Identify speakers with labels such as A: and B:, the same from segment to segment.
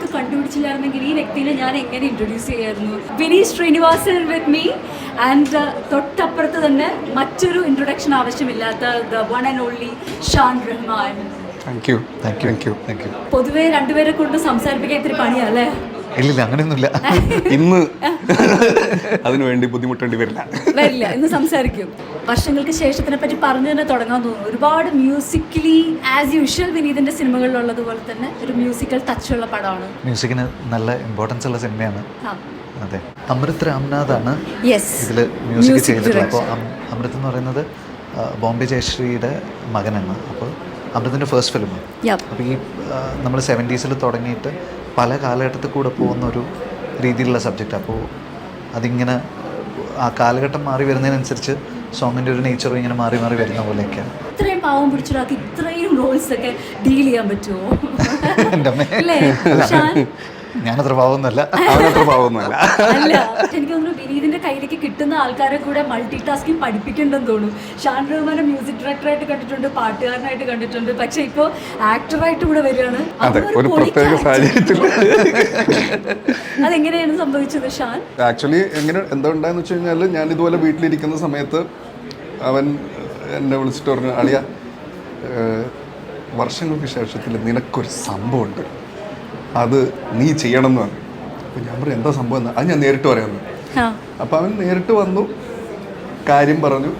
A: വാക്ക് കണ്ടുപിടിച്ചില്ലായിരുന്നെങ്കിൽ ഈ വ്യക്തിയെ ഞാൻ എങ്ങനെ ഇൻട്രൊഡ്യൂസ് ചെയ്യായിരുന്നു? Vineeth Sreenivasan with me and തൊട്ടപ്പുറത്ത് തന്നെ മറ്റൊരു ഇൻട്രൊഡക്ഷൻ ആവശ്യമില്ലാത്ത the one and only Shaan Rahman. പൊതുവേ രണ്ടുപേരെ കൊണ്ട് സംസാരിപ്പിക്കാൻ ഇത്തിരി പണിയല്ലേ
B: ഇല്ലില്ല അങ്ങനെയൊന്നുമില്ല.
C: ഇന്ന് അതിനു വേണ്ടി ബുദ്ധിമുട്ടേണ്ടി വരില്ല.
A: വരില്ല ഇന്ന് സംസാരിക്കും. വർഷങ്ങൾക്ക് ശേഷത്തിനെ പറ്റി പറഞ്ഞു തന്നെ തുടങ്ങാൻ തോന്നുന്നു. ഒരുപാട് മ്യൂസിക്കലി ആസ് യൂഷ്വൽ വിനീതിന്റെ സിനിമകളിലുള്ളതുപോലെ തന്നെ ഒരു മ്യൂസിക്കൽ ടച്ച് ഉള്ള പടമാണ്.
B: മ്യൂസിക്കിന് നല്ല ഇമ്പോർട്ടൻസ് ഉള്ള സിനിമയാണ്. അതെ. അമൃത് രാംനാഥാണ്
A: യെസ്
B: ഇതിൽ മ്യൂസിക് ചെയ്തിട്ടുള്ളത്. അപ്പോൾ അമൃത് എന്ന് പറയുന്നത് ബോംബെ ജയശ്രീയുടെ മകനാണ്. അപ്പോൾ അമൃതിന്റെ ഫസ്റ്റ് ഫിലിം. അപ്പോൾ ഈ നമ്മൾ സെവന്റീസിൽ തുടങ്ങിയിട്ട് പല കാലഘട്ടത്തിൽ കൂടെ പോകുന്ന ഒരു രീതിയിലുള്ള സബ്ജക്റ്റ് അപ്പോൾ അതിങ്ങനെ ആ കാലഘട്ടം മാറി വരുന്നതിനനുസരിച്ച് സോങ്ങിന്റെ ഒരു നേച്ചറും ഇങ്ങനെ മാറി മാറി വരുന്ന പോലെയൊക്കെയാണ്
A: ഇത്രയും പാവം പിടിച്ചൊരാൾക്ക് ഇത്രയും റോൾസ് ഒക്കെ ഡീൽ ചെയ്യാൻ പറ്റുമോ
B: ഞാനത്ര പാവുന്നല്ല.
C: അവനത്ര പാവുന്നല്ല.
A: അല്ല എനിക്ക് തോന്നുന്നു വിനീതിന്റെ കയ്യിലേക്ക് കിട്ടുന്ന ആൾക്കാരെ കൂടെ മൾട്ടി ടാസ്കിങ് പഠിപ്പിക്കണ്ടെന്ന് തോന്നുന്നു. ഷാൻ റഹ്മാനെ മ്യൂസിക് ഡയറക്ടറായിട്ട് കണ്ടിട്ടുണ്ട് പാട്ടുകാരനായിട്ട് കണ്ടിട്ടുണ്ട്. പക്ഷെ ഇപ്പോ ആക്ടറായിട്ട് കൂടെ വരികയാണ്.
C: അതെ
A: അതൊരു
C: ഒരു പ്രത്യേക. സാഹചര്യത്തിൽ
A: അതെങ്ങനെയാണ് സംഭവിച്ചത് ഷാൻ?
C: ആക്ച്വലി എങ്ങനെ എന്താ ഉണ്ടായെന്ന് വെച്ച് കഴിഞ്ഞാൽ ഞാൻ ഇതുപോലെ വീട്ടിലിരിക്കുന്ന സമയത്ത് അവൻ എന്നെ വിളിച്ചിട്ട് പറഞ്ഞു അളിയ വർഷങ്ങൾക്ക് ശേഷത്തിൽ നിനക്കൊരു സംഭവമുണ്ട് അത് നീ ചെയ്യണം എന്ന് പറഞ്ഞു. അപ്പോൾ ഞാൻ പറഞ്ഞു എന്താ സംഭവം എന്ന്? അത് ഞാൻ നേരിട്ട് പറയാമെന്ന്
A: ആ.
C: അപ്പോൾ അവൻ നേരിട്ട് വന്നു കാര്യം പറഞ്ഞു.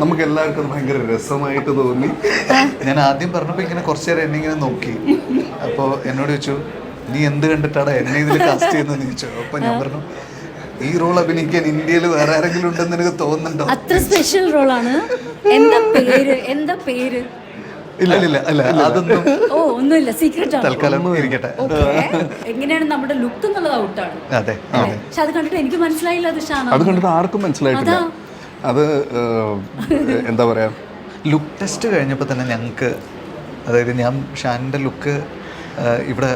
C: നമുക്ക് എല്ലാവർക്കും അത് ഭയങ്കര രസമായിട്ട് തോന്നി.
B: ഞാൻ ആദ്യം പറഞ്ഞപ്പോൾ ഇങ്ങനെ കുറച്ച് നേരം എന്നെ ഇങ്ങനെ നോക്കി. അപ്പോൾ എന്നോട് ചോദിച്ചു നീ എന്ത് കണ്ടിട്ടാടാ എന്നെ ഇതിൽ കാസ്റ്റ് ചെയ്യുന്ന? ചോദിച്ചു. അപ്പോൾ ഞാൻ പറഞ്ഞു ഈ റോൾ അഭിനയിക്കാൻ ഇന്ത്യയിൽ വേറെ ആരെങ്കിലും ഉണ്ടെന്ന് എനിക്ക് തോന്നുന്നുണ്ടോ?
A: അത്ര സ്പെഷ്യൽ റോളാണ് എന്താ പേര്? എന്താ പേര്?
B: ഇല്ല ഇല്ല അല്ല അതൊന്നും
A: ഓ ഒന്നുമില്ല. സീക്രട്ട് ആണ്.
B: തൽക്കാലം ഇരിക്കട്ടെ.
A: ഓക്കെ. എങ്ങനെയാണ് നമ്മുടെ ലുക്ക് എന്നുള്ളത് ഔട്ടാണ്
B: അതെ
A: അല്ലേ? പക്ഷെ അത് കണ്ടിട്ട് എനിക്ക് മനസ്സിലായില്ല അത് ഷാൻ
C: അത് കണ്ടിട്ട് ആർക്കും മനസ്സിലായിട്ടില്ല. അത്. ഏഹ്, എന്താ പറയാ?
B: ലുക്ക് ടെസ്റ്റ് കഴിഞ്ഞപ്പോൾ തന്നെ ഞങ്ങൾക്ക് അതായത് ഞാൻ ഷാനിന്റെ ലുക്ക് ഇവിടെ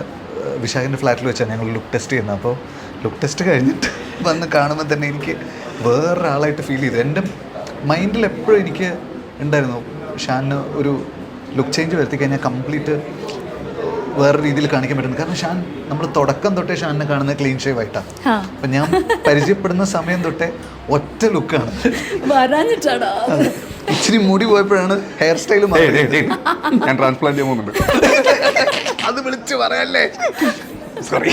B: വിശാഖിന്റെ ഫ്ലാറ്റിൽ വെച്ചാണ് ഞങ്ങൾ ലുക്ക് ടെസ്റ്റ് ചെയ്യുന്നത്. അപ്പോൾ ലുക്ക് ടെസ്റ്റ് കഴിഞ്ഞിട്ട് വന്ന് കാണുമ്പോൾ തന്നെ എനിക്ക് വേറൊരാളായിട്ട് ഫീൽ ചെയ്തു. എന്റെ മൈൻഡിൽ എപ്പോഴും എനിക്ക് ഉണ്ടായിരുന്നു ഷാനിന് ഒരു ലുക്ക് ചേഞ്ച് വരുത്തി കഴിഞ്ഞാൽ കംപ്ലീറ്റ് വേറെ രീതിയിൽ കാണിക്കാൻ പറ്റുന്നു. കാരണം ഷാൻ നമ്മൾ തുടക്കം തൊട്ടേ ഷാനിനെ കാണുന്നത് ക്ലീൻ ഷേവ് ആയിട്ടാണ് അപ്പൊ ഞാൻ പരിചയപ്പെടുന്ന സമയം തൊട്ടേ ഒറ്റ ലുക്കാണ് ഇച്ചിരി മുടി പോയപ്പോഴാണ് ഹെയർ സ്റ്റൈൽ.
C: ഞാൻ ട്രാൻസ്പ്ലാന്റ് ചെയ്യാൻ പോകുന്നുണ്ട്.
B: അത് വിളിച്ചു പറയല്ലേ?
C: സോറി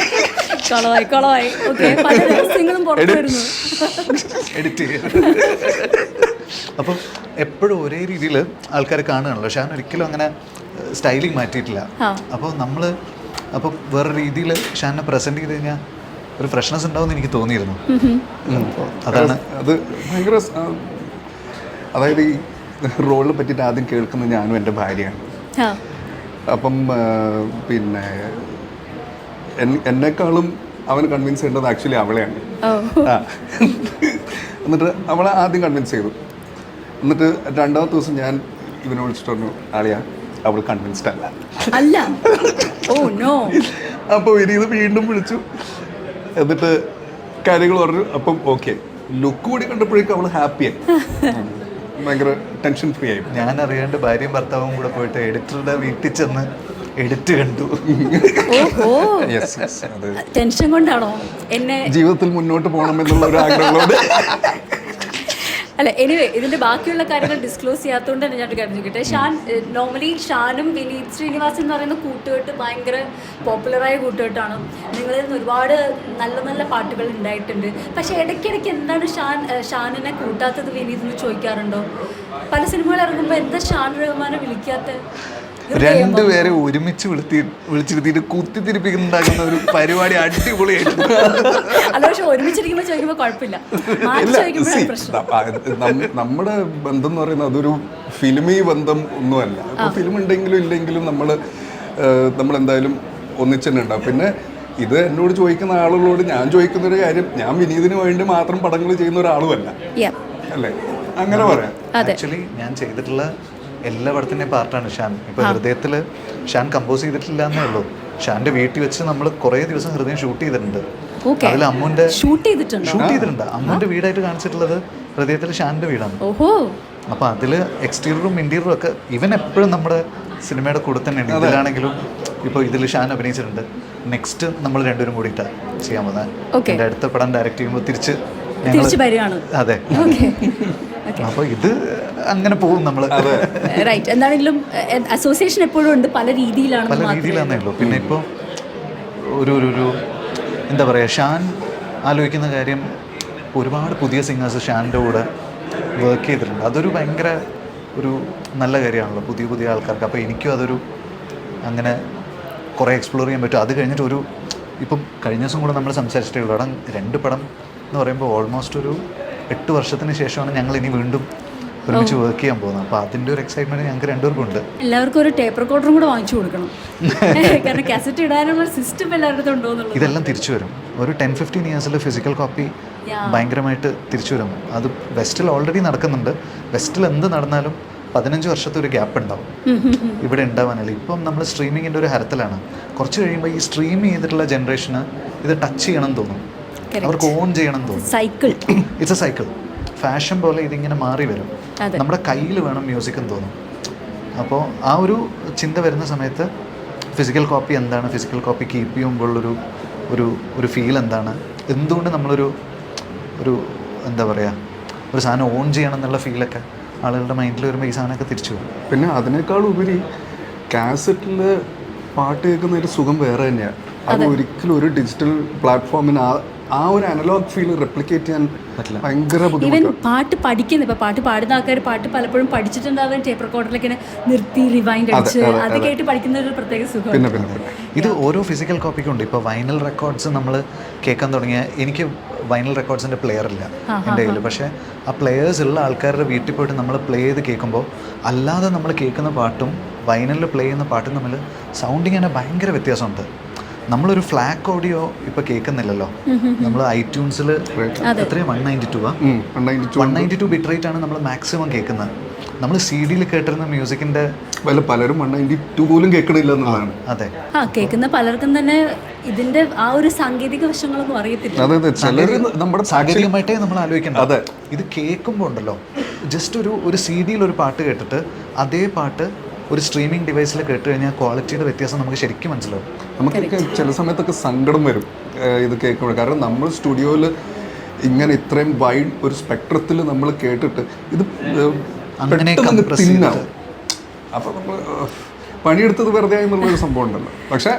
A: കളവായി കളവായി. ഓക്കെ പല രഹസ്യങ്ങളും പുറത്തു വരുന്നു.
B: എഡിറ്റ് അപ്പം എപ്പോഴും ഒരേ രീതിയിൽ ആൾക്കാർ കാണുകയാണല്ലോ. ഷാൻ ഒരിക്കലും അങ്ങനെ സ്റ്റൈലിംഗ് മാറ്റിയിട്ടില്ല. അപ്പോൾ നമ്മൾ അപ്പോൾ വേറെ രീതിയിൽ ഷാനെ പ്രസന്റ് ചെയ്ത് കഴിഞ്ഞാൽ ഒരു ഫ്രഷ്നെസ് ഉണ്ടാവും എനിക്ക് തോന്നിയിരുന്നു. അതാണ്.
C: അത് ഭയങ്കര അതായത് ഈ റോളിനെ പറ്റിയിട്ട് ആദ്യം കേൾക്കുന്നത് ഞാനും എന്റെ ഭാര്യയാണ്. അപ്പം പിന്നെ എന്നെക്കാളും അവൻ കൺവിൻസ് ചെയ്യേണ്ടത് ആക്ച്വലി അവളെയാണ്. എന്നിട്ട് അവളെ ആദ്യം കൺവിൻസ് ചെയ്തു. എന്നിട്ട് രണ്ടാമത്തെ ദിവസം ഞാൻ ഇവനെ വിളിച്ചിട്ട് പറഞ്ഞു ആളിയ അവൾ കൺവിൻസ്ഡ് അല്ല.
A: അല്ല? ഓ നോ
C: അപ്പോൾ വിനീത് വീണ്ടും വിളിച്ചു. എന്നിട്ട് കാര്യങ്ങൾ പറഞ്ഞു അപ്പം ഓക്കെ ലുക്ക് കൂടി കണ്ടപ്പോഴേക്കും അവൾ ഹാപ്പിയായി ഭയങ്കര ടെൻഷൻ ഫ്രീ ആയി.
B: ഞാൻ അറിയാണ്ട് ഭാര്യയും ഭർത്താവും കൂടെ പോയിട്ട് എഡിറ്ററുടെ വീട്ടിൽ ചെന്ന് എഡിറ്റ് കണ്ടു.
A: ടെൻഷൻ കൊണ്ടാണോ? എന്നെ
C: ജീവിതത്തിൽ മുന്നോട്ട് പോകണം എന്നുള്ള ഒരു ആഗ്രഹങ്ങളോട്.
A: അല്ല എനിവേ ഇതിന്റെ ബാക്കിയുള്ള കാര്യങ്ങൾ ഡിസ്ക്ലോസ് ചെയ്യാത്തതുകൊണ്ട് തന്നെ ഞാൻ കാര്യം ചോദിക്കട്ടെ? ഷാൻ നോർമലി ഷാനും വിനീത് ശ്രീനിവാസ് എന്ന് പറയുന്ന കൂട്ടുകെട്ട് ഭയങ്കര പോപ്പുലറായ കൂട്ടുകെട്ടാണ്. നിങ്ങളിൽ നിന്ന് ഒരുപാട് നല്ല നല്ല പാട്ടുകൾ ഉണ്ടായിട്ടുണ്ട്. പക്ഷേ ഇടയ്ക്കിടയ്ക്ക് എന്താണ് ഷാൻ ഷാനിനെ കൂട്ടാത്തത് വിനീത് എന്ന് ചോദിക്കാറുണ്ടോ? പല സിനിമകൾ ഇറങ്ങുമ്പോൾ എന്താ ഷാൻ റഹ്മാനെ വിളിക്കാത്ത?
B: രണ്ടുപേരെ ഒരുമിച്ച് വിളിത്തി വിളിച്ചിരുത്തിയിട്ട് കുത്തിത്തിരിപ്പിക്കുന്നുണ്ടാക്കുന്ന ഒരു പരിപാടി അടിപൊളിയായിട്ട്.
A: അല്ല പക്ഷെ ഒരുമിച്ചിരിക്കുമ്പോൾ ചോദിക്കുമ്പോൾ കുഴപ്പമില്ല.
C: നമ്മുടെ ബന്ധം എന്ന് പറയുന്നത് അതൊരു ഫിലിമി ബന്ധം ഒന്നുമല്ല. അപ്പോൾ ഫിലിം ഉണ്ടെങ്കിലും ഇല്ലെങ്കിലും നമ്മൾ നമ്മൾ എന്തായാലും ഒന്നിച്ച് തന്നെ ഉണ്ടാവും. പിന്നെ ഇത് എന്നോട് ചോദിക്കുന്ന ആളുകളോട് ഞാൻ ചോദിക്കുന്ന ഒരു കാര്യം ഞാൻ വിനീതിന് വേണ്ടി മാത്രം പടങ്ങൾ ചെയ്യുന്ന ഒരാളുമല്ല. അല്ലേ? അങ്ങനെ പറയാം.
B: ആക്ച്വലി ഞാൻ ചെയ്തിട്ടുള്ള എല്ലാ പടത്തിന്റെയും പാർട്ടാണ് ഷാൻ. ഇപ്പൊ ഹൃദയത്തിൽ ഷാൻ കമ്പോസ് ചെയ്തിട്ടില്ല എന്നേ ഉള്ളൂ. ഷാന്റെ വീട്ടിൽ വെച്ച് നമ്മൾ കുറേ ദിവസം ഹൃദയം ഷൂട്ട് ചെയ്തിട്ടുണ്ട്. അതിൽ അമ്മുന്റെ
A: ഷൂട്ട് ചെയ്തിട്ടുണ്ട്?
B: ഷൂട്ട് ചെയ്തിട്ടുണ്ട്. അമ്മുന്റെ വീടായിട്ട് കാണിച്ചിട്ടുള്ളത് ഹൃദയത്തിൽ ഷാന്റെ വീടാണ്.
A: ഓഹോ.
B: അപ്പൊ അതിൽ എക്സ്റ്റീരിയറും ഇന്റീരിയറും ഒക്കെ ഇവൻ എപ്പോഴും നമ്മുടെ സിനിമയുടെ കൂടെ തന്നെയാണ് ഇതിലാണെങ്കിലും ഇപ്പോൾ ഇതിൽ ഷാൻ അഭിനയിച്ചിട്ടുണ്ട്. നെക്സ്റ്റ് നമ്മൾ രണ്ടുപേരും കൂടിയിട്ടാണ് ചെയ്യാൻ പോകുന്നത്. എന്റെ അടുത്ത പടം ഡയറക്റ്റ് ചെയ്യുമ്പോൾ തിരിച്ച്
A: തിരിച്ചു വരികയാണ്
B: അതെ.
A: ഓക്കെ.
B: അപ്പോൾ ഇത് അങ്ങനെ പോകും നമ്മൾ
A: റൈറ്റ്. എന്താണെങ്കിലും അസോസിയേഷൻ എപ്പോഴും ഉണ്ട്. പല രീതിയിലാണ്
B: പല രീതിയിലാണേ ഉള്ളൂ. പിന്നെ ഇപ്പോൾ ഒരു ഒരു ഒരു എന്താ പറയുക ഷാൻ ആലോചിക്കുന്ന കാര്യം ഒരുപാട് പുതിയ സിംഗേഴ്സ് ഷാന്റെ കൂടെ വർക്ക് ചെയ്തിട്ടുണ്ട്. അതൊരു ഭയങ്കര ഒരു നല്ല കാര്യമാണല്ലോ പുതിയ പുതിയ ആൾക്കാർക്ക്. അപ്പോൾ എനിക്കും അതൊരു അങ്ങനെ കുറേ എക്സ്പ്ലോർ ചെയ്യാൻ പറ്റും. അത് കഴിഞ്ഞിട്ട് ഒരു ഇപ്പം കഴിഞ്ഞ ദിവസം കൂടെ നമ്മൾ സംസാരിച്ചിട്ടേ ഉള്ളൂ. അവിടെ രണ്ട് പടം എന്ന് പറയുമ്പോൾ ഓൾമോസ്റ്റ് ഒരു എട്ട് വർഷത്തിന് ശേഷമാണ് ഞങ്ങൾ ഇനി വീണ്ടും ഒരുമിച്ച് വർക്ക് ചെയ്യാൻ പോകുന്നത്. അപ്പോൾ അതിന്റെ ഒരു എക്സൈറ്റ്മെന്റ് ഞങ്ങൾക്ക് രണ്ടുപേർക്കും ഉണ്ട്.
A: എല്ലാവർക്കും ഒരു ടേപ്പ് റെക്കോർഡറും കൂടെ വാങ്ങിച്ചു കൊടുക്കണം. കാരണം കാസറ്റ് ഇടാനുള്ള സിസ്റ്റം എല്ലാവരുടെ ഉണ്ടോ
B: ഇതെല്ലാം തിരിച്ചു വരും. ഒരു ടെൻ ഫിഫ്റ്റീൻ ഇയേഴ്സിൽ ഫിസിക്കൽ കോപ്പി ഭയങ്കരമായിട്ട് തിരിച്ചു വരും. അത് വെസ്റ്റിൽ ഓൾറെഡി നടക്കുന്നുണ്ട്. വെസ്റ്റിൽ എന്ത് നടന്നാലും പതിനഞ്ച് വർഷത്തെ ഒരു ഗ്യാപ്പ് ഉണ്ടാവും. ഇവിടെ ഉണ്ടാവാനില്ല ഇപ്പം നമ്മൾ സ്ട്രീമിങ്ങിന്റെ ഒരു ഹരത്തിലാണ്. കുറച്ച് കഴിയുമ്പോൾ ഈ സ്ട്രീം ചെയ്തിട്ടുള്ള ജനറേഷന് ഇത് ടച്ച് ചെയ്യണം എന്ന് തോന്നും. അവർക്ക് ഓൺ ചെയ്യണം തോന്നും
A: cycle
B: it's a cycle fashion പോലെ ഇതിങ്ങനെ മാറി വരും. നമ്മുടെ കയ്യിൽ വേണം മ്യൂസിക് എന്ന് തോന്നും അപ്പോൾ ആ ഒരു ചിന്ത വരുന്ന സമയത്ത് ഫിസിക്കൽ കോപ്പി എന്താണ്? ഫിസിക്കൽ കോപ്പി കീപ്പ് ചെയ്യുമ്പോഴുള്ളൊരു ഒരു ഒരു ഫീൽ എന്താണ്? എന്തുകൊണ്ട് നമ്മളൊരു ഒരു എന്താ പറയുക ഒരു സാധനം ഓൺ ചെയ്യണം എന്നുള്ള ഫീലൊക്കെ ആളുകളുടെ മൈൻഡിൽ വരുമ്പോൾ ഈ സാധനമൊക്കെ തിരിച്ചു പോകും.
C: പിന്നെ അതിനേക്കാൾ ഉപരി കാസറ്റിൽ പാട്ട് കേൾക്കുന്ന ഒരു സുഖം വേറെ തന്നെയാണ് അത് ഒരിക്കലും ഒരു ഡിജിറ്റൽ പ്ലാറ്റ്ഫോമിന് ആ ആ ഒരു അനലോഗ് ഫീൽ റെപ്ലിക്കേറ്റ് ചെയ്യാൻ
B: പറ്റില്ല.
C: ഭയങ്കര ബുദ്ധിമുട്ട്.
A: പാട്ട് പഠിക്കുന്ന ഇപ്പൊ പാട്ട് പാടുന്ന ആൾക്കാർ പാട്ട് പലപ്പോഴും പഠിച്ചിട്ടുണ്ടാവും ടേപ്പ് റെക്കോർഡറിലേക്ക് നിർത്തി റിവൈൻഡ് അടിച്ച്
C: അതെ,
A: കേട്ട് പഠിക്കുന്ന ഒരു പ്രത്യേക സുഖം
C: പിന്നെ പിന്നെ
B: ഇത് ഓരോ ഫിസിക്കൽ കോപ്പിക്കും ഉണ്ട്. ഇപ്പോൾ വൈനൽ റെക്കോർഡ്സ് നമ്മൾ കേൾക്കാൻ തുടങ്ങിയ എനിക്ക് വൈനൽ റെക്കോർഡ്സിന്റെ പ്ലെയർ ഇല്ല എന്റെ കയ്യിൽ പക്ഷേ ആ പ്ലെയേഴ്സ് ഉള്ള ആൾക്കാരുടെ വീട്ടിൽ പോയിട്ട് നമ്മൾ പ്ലേ ചെയ്ത് കേൾക്കുമ്പോൾ അല്ലാതെ നമ്മൾ കേൾക്കുന്ന പാട്ടും വൈനലിൽ പ്ലേ ചെയ്യുന്ന പാട്ടും തമ്മിൽ സൗണ്ടിങ് തന്നെ ഭയങ്കര വ്യത്യാസമുണ്ട്. നമ്മളൊരു ഫ്ലാക്ക് ഓഡിയോ ഇപ്പൊ കേൾക്കുന്നില്ലല്ലോ. നമ്മൾ ഐറ്റ്യൂൺസിൽ എത്രയും വൺ നയന്റി ടു ആ?
C: 192
B: one ninety two bit rate ആണ് നമ്മൾ മാക്സിമം കേൾക്കുന്നത് നമ്മൾ സി ഡിയിൽ കേട്ടിരുന്ന മ്യൂസിക്കിന്റെ
C: വല്ല പലരും വൺ നയന്റി ടു പോലും കേൾക്കണില്ല എന്നുള്ളതാണ്.
B: അതെ.
A: ആ കേൾക്കുന്ന പലർക്കും തന്നെ ഇതിന്റെ ആ ഒരു സാങ്കേതിക വശങ്ങളൊന്നും അറിയത്തില്ല.
C: അതെ അതെ. ചിലർ നമ്മുടെ
B: സാങ്കേതികമായിട്ടേ നമ്മൾ ആലോചിക്കണം
C: അതെ.
B: ഇത് കേൾക്കുമ്പോൾ ഉണ്ടല്ലോ. ജസ്റ്റ് ഒരു ഒരു സി ഡിയിൽ ഒരു പാട്ട് കേട്ടിട്ട് അതേ പാട്ട് ഒരു സ്ട്രീമിംഗ് ഡിവൈസിൽ കേട്ട് കഴിഞ്ഞാൽ ക്വാളിറ്റിയുടെ വ്യത്യാസം നമുക്ക് ശരിക്കും മനസ്സിലാവും.
C: നമുക്കൊക്കെ ചില സമയത്തൊക്കെ സങ്കടം വരും ഇത് കേൾക്കുമ്പോൾ. കാരണം നമ്മൾ സ്റ്റുഡിയോയിൽ ഇങ്ങനെ ഇത്രയും വൈഡ് ഒരു സ്പെക്ട്രത്തിൽ നമ്മൾ കേട്ടിട്ട് ഇത് തിന്നാവും അപ്പോൾ നമ്മൾ പണിയെടുത്തത് വെറുതെ എന്നുള്ള ഒരു സംഭവം ഉണ്ടല്ലോ പക്ഷേ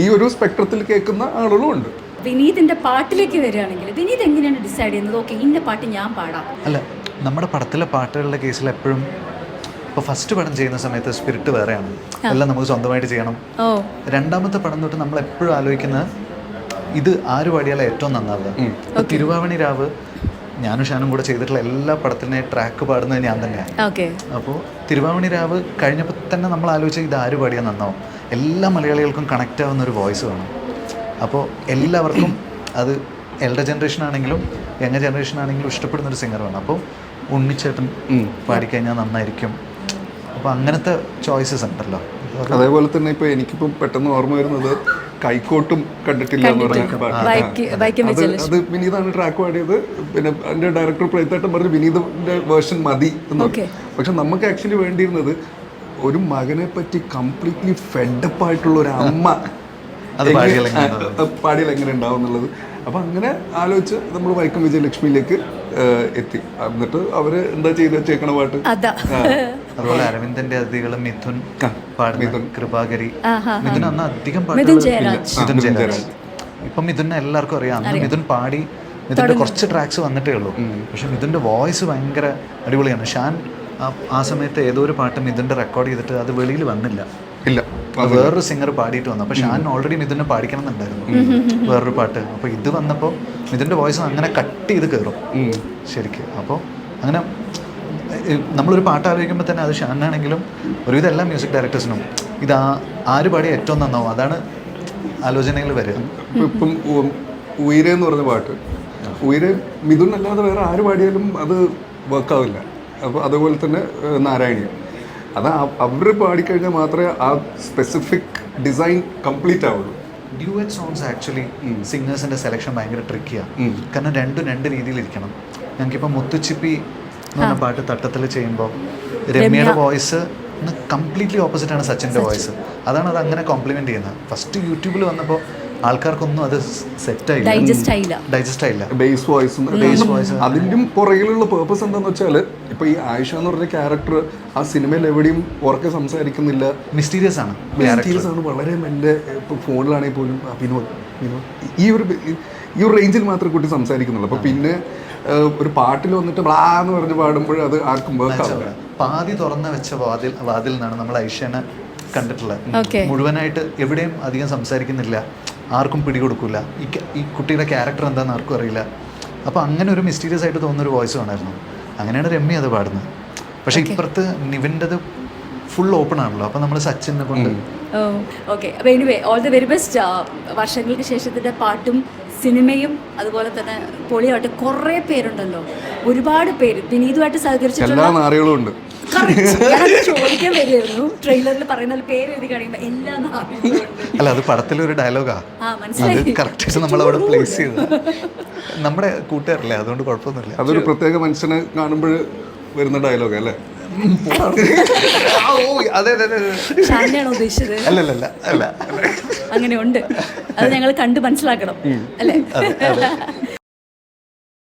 C: ഈ ഒരു സ്പെക്ട്രത്തിൽ കേൾക്കുന്ന ആളുകളും ഉണ്ട്.
A: വിനീതിന്റെ പാട്ടിലേക്ക് വരികയാണെങ്കിൽ വിനീത് എങ്ങനെയാണ് ഡിസൈഡ് ചെയ്യുന്നത്? ഓക്കെ ഇന്ന പാട്ട് ഞാൻ പാടാം.
B: അല്ല നമ്മുടെ പടത്തിലെ പാട്ടുകളുടെ കേസിൽ എപ്പോഴും ഇപ്പോൾ ഫസ്റ്റ് പടം ചെയ്യുന്ന സമയത്ത് സ്പിരിറ്റ് വേറെയാണ്. എല്ലാം നമുക്ക് സ്വന്തമായിട്ട് ചെയ്യണം. രണ്ടാമത്തെ പടം തൊട്ട് നമ്മൾ എപ്പോഴും ആലോചിക്കുന്നത് ഇത് ആര് പാടിയാലും ഏറ്റവും നന്നാവുക. ഇപ്പൊ തിരുവാവണി രാവ് ഞാനും ഷാനും കൂടെ ചെയ്തിട്ടുള്ള എല്ലാ പടത്തിനെ ട്രാക്ക് പാടുന്നത് ഞാൻ തന്നെയാണ്
A: ഓക്കെ
B: അപ്പോൾ തിരുവാവണി രാവ് കഴിഞ്ഞപ്പോൾ തന്നെ നമ്മൾ ആലോചിച്ച ഇത് ആര് പാടിയാൽ നന്നാവും. എല്ലാ മലയാളികൾക്കും കണക്റ്റ് ആവുന്ന ഒരു വോയിസ് വേണം. അപ്പോൾ എല്ലാവർക്കും അത് എൽഡർ ജനറേഷൻ ആണെങ്കിലും യങ് ജനറേഷൻ ആണെങ്കിലും ഇഷ്ടപ്പെടുന്ന ഒരു സിംഗർ വേണം. അപ്പോൾ ഉണ്ണിച്ചേട്ടൻ പാടിക്കഴിഞ്ഞാൽ നന്നായിരിക്കും. അപ്പോൾ അങ്ങനത്തെ ചോയ്സസ് ഉണ്ടല്ലോ.
C: അതേപോലെ തന്നെ ഇപ്പോൾ എനിക്കിപ്പോൾ പെട്ടെന്ന് ഓർമ്മ വരുന്നത് കൈക്കോട്ടും കണ്ടിട്ടില്ല എന്ന് പറഞ്ഞ അത് അത് വിനീതാണ് ട്രാക്ക് പാടിയത്. പിന്നെ എന്റെ ഡയറക്ടർ പ്രേത്തായിട്ടും പറഞ്ഞു വിനീതിന്റെ വേർഷൻ മതി എന്ന് പറഞ്ഞു. പക്ഷെ നമുക്ക് ആക്ച്വലി വേണ്ടിയിരുന്നത് ഒരു മകനെ പറ്റി കംപ്ലീറ്റ്ലി ഫെഡപ്പ് ആയിട്ടുള്ള ഒരു അമ്മ.
B: അത് പാടിയാൽ
C: എങ്ങനെ- ഉണ്ടാവും എന്നുള്ളത്. അപ്പം അങ്ങനെ ആലോചിച്ച് നമ്മൾ വൈക്കം വിജയലക്ഷ്മിയിലേക്ക് എത്തി. എന്നിട്ട് അവർ എന്താ ചെയ്ത് വെച്ചേക്കണ പാട്ട്?
A: അതാ.
B: അതുപോലെ അരവിന്ദന്റെ അതികളും മിഥുൻ പാടുന്ന കൃപാകരി. മിഥുൻ അന്ന് അധികം
A: മിഥുൻ ജയരാജ്.
B: ഇപ്പം മിഥുനെ എല്ലാവർക്കും അറിയാം. അന്ന് മിഥുൻ പാടി മിഥുന്റെ കുറച്ച് ട്രാക്സ് വന്നിട്ടേ ഉള്ളൂ. പക്ഷെ മിഥുന്റെ വോയിസ് ഭയങ്കര അടിപൊളിയാണ്. ഷാൻ ആ- സമയത്ത് ഏതോ ഒരു പാട്ട് മിഥുന്റെ റെക്കോർഡ് ചെയ്തിട്ട് അത് വെളിയിൽ വന്നില്ല.
C: ഇല്ല.
B: വേറൊരു സിംഗർ പാടിയിട്ട് വന്നു. അപ്പൊ ഷാൻ ഓൾറെഡി മിഥുനെ പാടിക്കണം എന്നുണ്ടായിരുന്നു വേറൊരു പാട്ട്. അപ്പൊ ഇത് വന്നപ്പോൾ മിഥുന്റെ വോയിസ് അങ്ങനെ കട്ട് ചെയ്ത് കയറും. ശരിക്കും. അപ്പോൾ അങ്ങനെ നമ്മളൊരു പാട്ട് ആലോചിക്കുമ്പോൾ തന്നെ അത് ഷാനാണെങ്കിലും ഒരുവിധം എല്ലാ മ്യൂസിക് ഡയറക്ടേഴ്സിനും ഇത് ആ ആര് പാടി ഏറ്റവും നന്നാവും. അതാണ് ആലോചനകൾ വരിക.
C: ഇപ്പൊ ഉയരെ എന്ന് പറഞ്ഞ പാട്ട്. ഉയരെ മിഥുൻ അല്ലാതെ വേറെ ആര് പാടിയാലും അത് വർക്കാവില്ല അപ്പോൾ അതുപോലെ തന്നെ നാരായണി നാരായണീയം. അത് അവർ പാടിക്കഴിഞ്ഞാൽ മാത്രമേ ആ സ്പെസിഫിക് ഡിസൈൻ കംപ്ലീറ്റ് ആവുള്ളൂ.
B: ഡ്യൂവറ്റ് സോങ്സ് ആക്ച്വലി സിംഗേഴ്സിന്റെ സെലക്ഷൻ ഭയങ്കര ട്രിക്കിയാണ് കാരണം രണ്ടും രണ്ട് രീതിയിലിരിക്കണം ഞങ്ങൾക്കിപ്പോൾ മുത്തുച്ചിപ്പി എന്ന് പറഞ്ഞ പാട്ട് തട്ടത്തിൽ ചെയ്യുമ്പോൾ രമ്യയുടെ വോയിസ് കംപ്ലീറ്റ്ലി ഓപ്പോസിറ്റ് ആണ് സച്ചിന്റെ വോയിസ് അതാണ് അത് അങ്ങനെ കോംപ്ലിമെന്റ് ചെയ്യുന്നത്. ഫസ്റ്റ് യൂട്യൂബിൽ വന്നപ്പോൾ ആൾക്കാർക്കൊന്നും അത് സെറ്റ് ആയില്ല.
A: ഡൈജസ്റ്റ് ആയില്ല.
B: ഡൈജസ്റ്റ് ആയില്ല
C: ബേസ് വോയിസും
B: Base voice.
C: അതിന്റെയും പുറകിലുള്ള പേർപ്പസ് എന്താന്ന് വെച്ചാൽ ഇപ്പൊ ഈ ആയിഷ എന്ന് പറഞ്ഞ ക്യാരക്ടർ ആ സിനിമയിൽ എവിടെയും ഉറക്കെ സംസാരിക്കുന്നില്ല.
B: മിസ്റ്റീരിയസ് ആണ്
C: മിസ്റ്റീരിയസ് ആണ്. വളരെ മെല്ലെ ഇപ്പൊ ഫോണിലാണെങ്കിൽ പോലും വിനോദ് വിനോദ്. ഈ ഒരു ഈ ഒരു റേഞ്ചിൽ മാത്രമേ കുട്ടി സംസാരിക്കുന്നുള്ളൂ. അപ്പൊ പിന്നെ ഒരു പാട്ടിൽ വന്നിട്ട് ബ്ലാ എന്ന് പറഞ്ഞ് പാടുമ്പോൾ അത് ആർക്കും വർക്ക് ആവില്ല.
B: പാതി തുറന്ന വെച്ച വാതിൽ വാതിൽ നിന്നാണ് നമ്മൾ ഐഷനെ കണ്ടിട്ടുള്ളത്. മുഴുവനായിട്ട് എവിടെയും അധികം സംസാരിക്കുന്നില്ല. ആർക്കും പിടികൊടുക്കില്ല ഈ ഈ കുട്ടിയുടെ ക്യാരക്ടർ എന്താണെന്ന് ആർക്കും അറിയില്ല. അപ്പോൾ അങ്ങനെ ഒരു മിസ്റ്റീരിയസ് ആയിട്ട് തോന്നുന്ന ഒരു വോയിസ് വേണമായിരുന്നു. അങ്ങനെയാണ് രമ്യ അത് പാടുന്നത്. പക്ഷേ ഇപ്പുറത്ത് നിവിന്റെത് ഫുൾ ഓപ്പൺ ആണല്ലോ. അപ്പോൾ നമ്മൾ സച്ചിനെ കൊണ്ട്
A: ഓക്കെ അപ്പോൾ anyway all the very best വർഷങ്ങൾക്ക് ശേഷത്തിന്റെ പാട്ടും സിനിമയും അതുപോലെ തന്നെ പൊളിയായിട്ട് കുറേ പേരുണ്ടല്ലോ. ഒരുപാട് പേര്. വിനീതുമായിട്ട് സഹകരിച്ചിട്ടുള്ള ചോദിക്കാൻ വരുമായിരുന്നു ട്രെയിലറിൽ പറയുന്ന പേര് എഴുതി എല്ലാ
B: അല്ല അത് പടത്തിലൊരു ഡയലോഗാ
A: ആ.
B: അത് കറക്റ്റ് നമ്മൾ അവിടെ പ്ലേസ് ചെയ്തത്. നമ്മുടെ കൂട്ടുകാരല്ലേ? അതുകൊണ്ട് കുഴപ്പമൊന്നുമില്ല.
C: അതൊരു പ്രത്യേക മനുഷ്യനെ കാണുമ്പോൾ വരുന്ന ഡയലോഗാ അല്ലേ?
B: ആ, ഓ, അതെ.
A: ഉദ്ദേശിച്ചത്?
B: അല്ലല്ല അല്ല. അല്ല
A: അങ്ങനെ ഉണ്ട്. അത് ഞങ്ങൾ കണ്ട് മനസ്സിലാക്കണം. അല്ലേ?